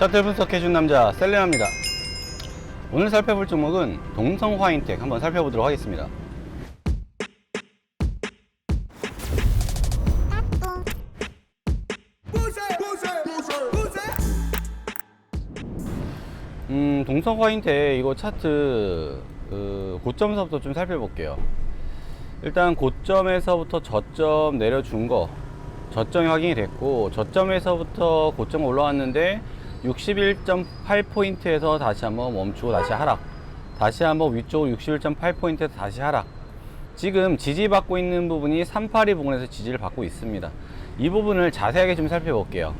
차트 분석해준 남자 셀레나입니다. 오늘 살펴볼 종목은 동성 화인텍 한번 살펴보도록 하겠습니다. 음, 동성 화인텍 이거 차트 그, 고점서부터 좀 살펴볼게요. 일단 고점에서부터 저점 내려준 거 저점이 확인이 됐고 저점에서부터 고점 올라왔는데 61.8포인트에서 다시 한번 멈추고 다시 하락. 다시 한번 위쪽으로 61.8포인트에서 다시 하락. 지금 지지받고 있는 부분이 382 부분에서 지지를 받고 있습니다. 이 부분을 자세하게 좀 살펴볼게요.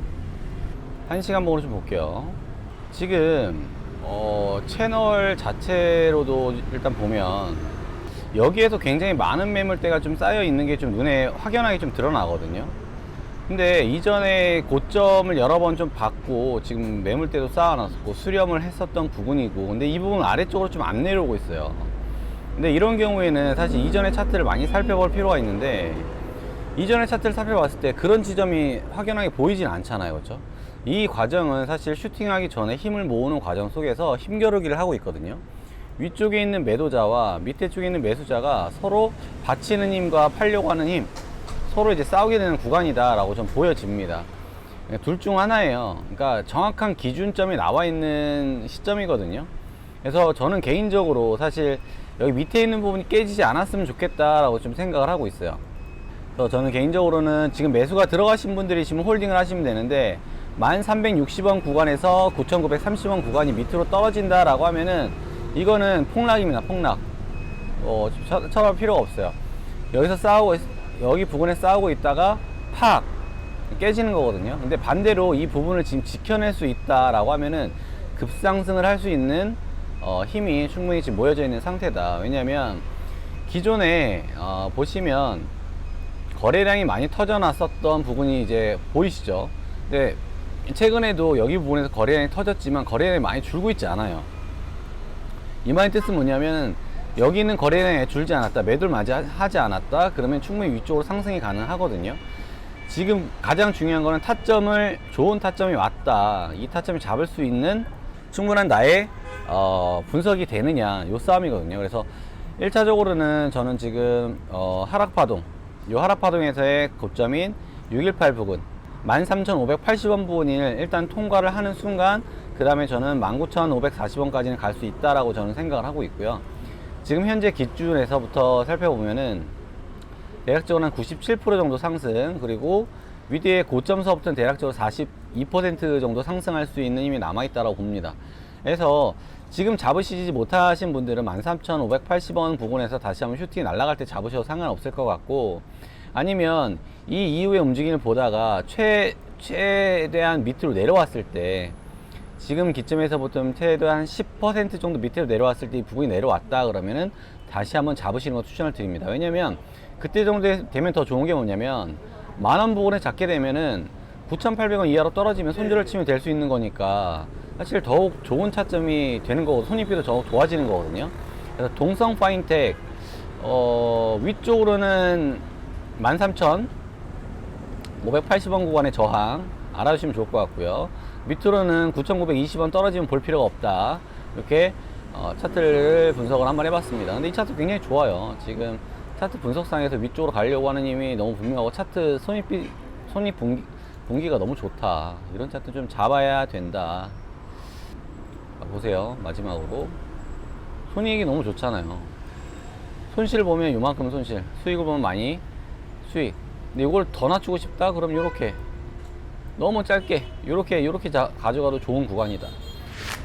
한 시간봉으로 좀 볼게요. 지금 어, 채널 자체로도 일단 보면 여기에서 굉장히 많은 매물대가 좀 쌓여 있는 게 좀 눈에 확연하게 좀 드러나거든요. 근데 이전에 고점을 여러 번 좀 받고 지금 매물대도 쌓아놨었고 수렴을 했었던 부분이고 근데 이 부분 아래쪽으로 좀 안 내려오고 있어요. 근데 이런 경우에는 사실 이전의 차트를 많이 살펴볼 필요가 있는데 이전의 차트를 살펴봤을 때 그런 지점이 확연하게 보이진 않잖아요. 그렇죠? 이 과정은 사실 슈팅하기 전에 힘을 모으는 과정 속에서 힘겨루기를 하고 있거든요. 위쪽에 있는 매도자와 밑에 쪽에 있는 매수자가 서로 받치는 힘과 팔려고 하는 힘 서로 이제 싸우게 되는 구간이다라고 좀 보여집니다. 둘 중 하나예요. 그러니까 정확한 기준점이 나와 있는 시점이거든요. 그래서 저는 개인적으로 사실 여기 밑에 있는 부분이 깨지지 않았으면 좋겠다라고 좀 생각을 하고 있어요. 그래서 저는 개인적으로는 지금 매수가 들어가신 분들이 지금 홀딩을 하시면 되는데 1360원 구간에서 9930원 구간이 밑으로 떨어진다라고 하면은 이거는 폭락입니다. 폭락. 어, 쳐- 쳐다볼 필요가 없어요. 여기서 싸우고 있- 여기 부분에 싸우고 있다가 팍 깨지는 거거든요. 근데 반대로 이 부분을 지금 지켜낼 수 있다라고 하면은 급상승을 할 수 있는 어, 힘이 충분히 지금 모여져 있는 상태다. 왜냐하면 기존에 어, 보시면 거래량이 많이 터져났었던 부분이 이제 보이시죠? 근데 최근에도 여기 부분에서 거래량이 터졌지만 거래량이 많이 줄고 있지 않아요. 이 말의 뜻은 뭐냐면 여기는 거래량이 줄지 않았다 매도를 맞이 하지 않았다 그러면 충분히 위쪽으로 상승이 가능하거든요. 지금 가장 중요한 거는 타점을 좋은 타점이 왔다. 이 타점을 잡을 수 있는 충분한 나의 어, 분석이 되느냐 요 싸움이거든요. 그래서 1차적으로는 저는 지금 어, 하락파동 요 하락파동에서의 고점인 618 부근 13,580원 부분을 일단 통과를 하는 순간 그 다음에 저는 19,540원까지는 갈 수 있다라고 저는 생각을 하고 있고요. 지금 현재 기준에서부터 살펴보면은 대략적으로 한 97% 정도 상승 그리고 위대의 고점서부터는 대략적으로 42% 정도 상승할 수 있는 힘이 남아있다고 봅니다. 그래서 지금 잡으시지 못하신 분들은 13,580원 부분에서 다시 한번 슈팅이 날아갈 때 잡으셔도 상관없을 것 같고 아니면 이 이후의 움직임을 보다가 최, 최대한 밑으로 내려왔을 때 지금 기점에서부터 최대 한 10% 정도 밑으로 내려왔을 때 이 부분이 내려왔다 그러면은 다시 한번 잡으시는 거 추천을 드립니다. 왜냐면 그때 정도 되면 더 좋은 게 뭐냐면 만원 부분에 잡게 되면은 9,800원 이하로 떨어지면 손절을 치면 될 수 있는 거니까 사실 더욱 좋은 차점이 되는 거고 손익비도 더욱 좋아지는 거거든요. 그래서 동성 파인텍 어, 위쪽으로는 13,580원 구간의 저항 알아주시면 좋을 것 같고요. 밑으로는 9,920원 떨어지면 볼 필요가 없다. 이렇게 어, 차트를 분석을 한번 해봤습니다. 근데 이 차트 굉장히 좋아요. 지금 차트 분석상에서 위쪽으로 가려고 하는 힘이 너무 분명하고 차트 손익비, 손익 분기, 분기가 너무 좋다. 이런 차트 좀 잡아야 된다. 자, 보세요. 마지막으로. 손익이 너무 좋잖아요. 손실 보면 요만큼 손실, 수익을 보면 많이 수익. 근데 이걸 더 낮추고 싶다? 그럼 요렇게. 너무 짧게, 요렇게 자- 가져가도 좋은 구간이다.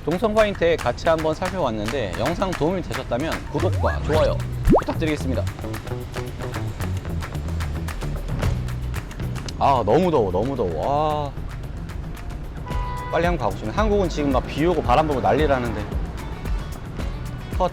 동성파인텍 같이 한번 살펴봤는데 영상 도움이 되셨다면 구독과 좋아요 부탁드리겠습니다. 아 너무 더워 너무 더워 와 빨리 한번 싶네 한국은 지금 막 비 오고 바람 불고 난리라는데 컷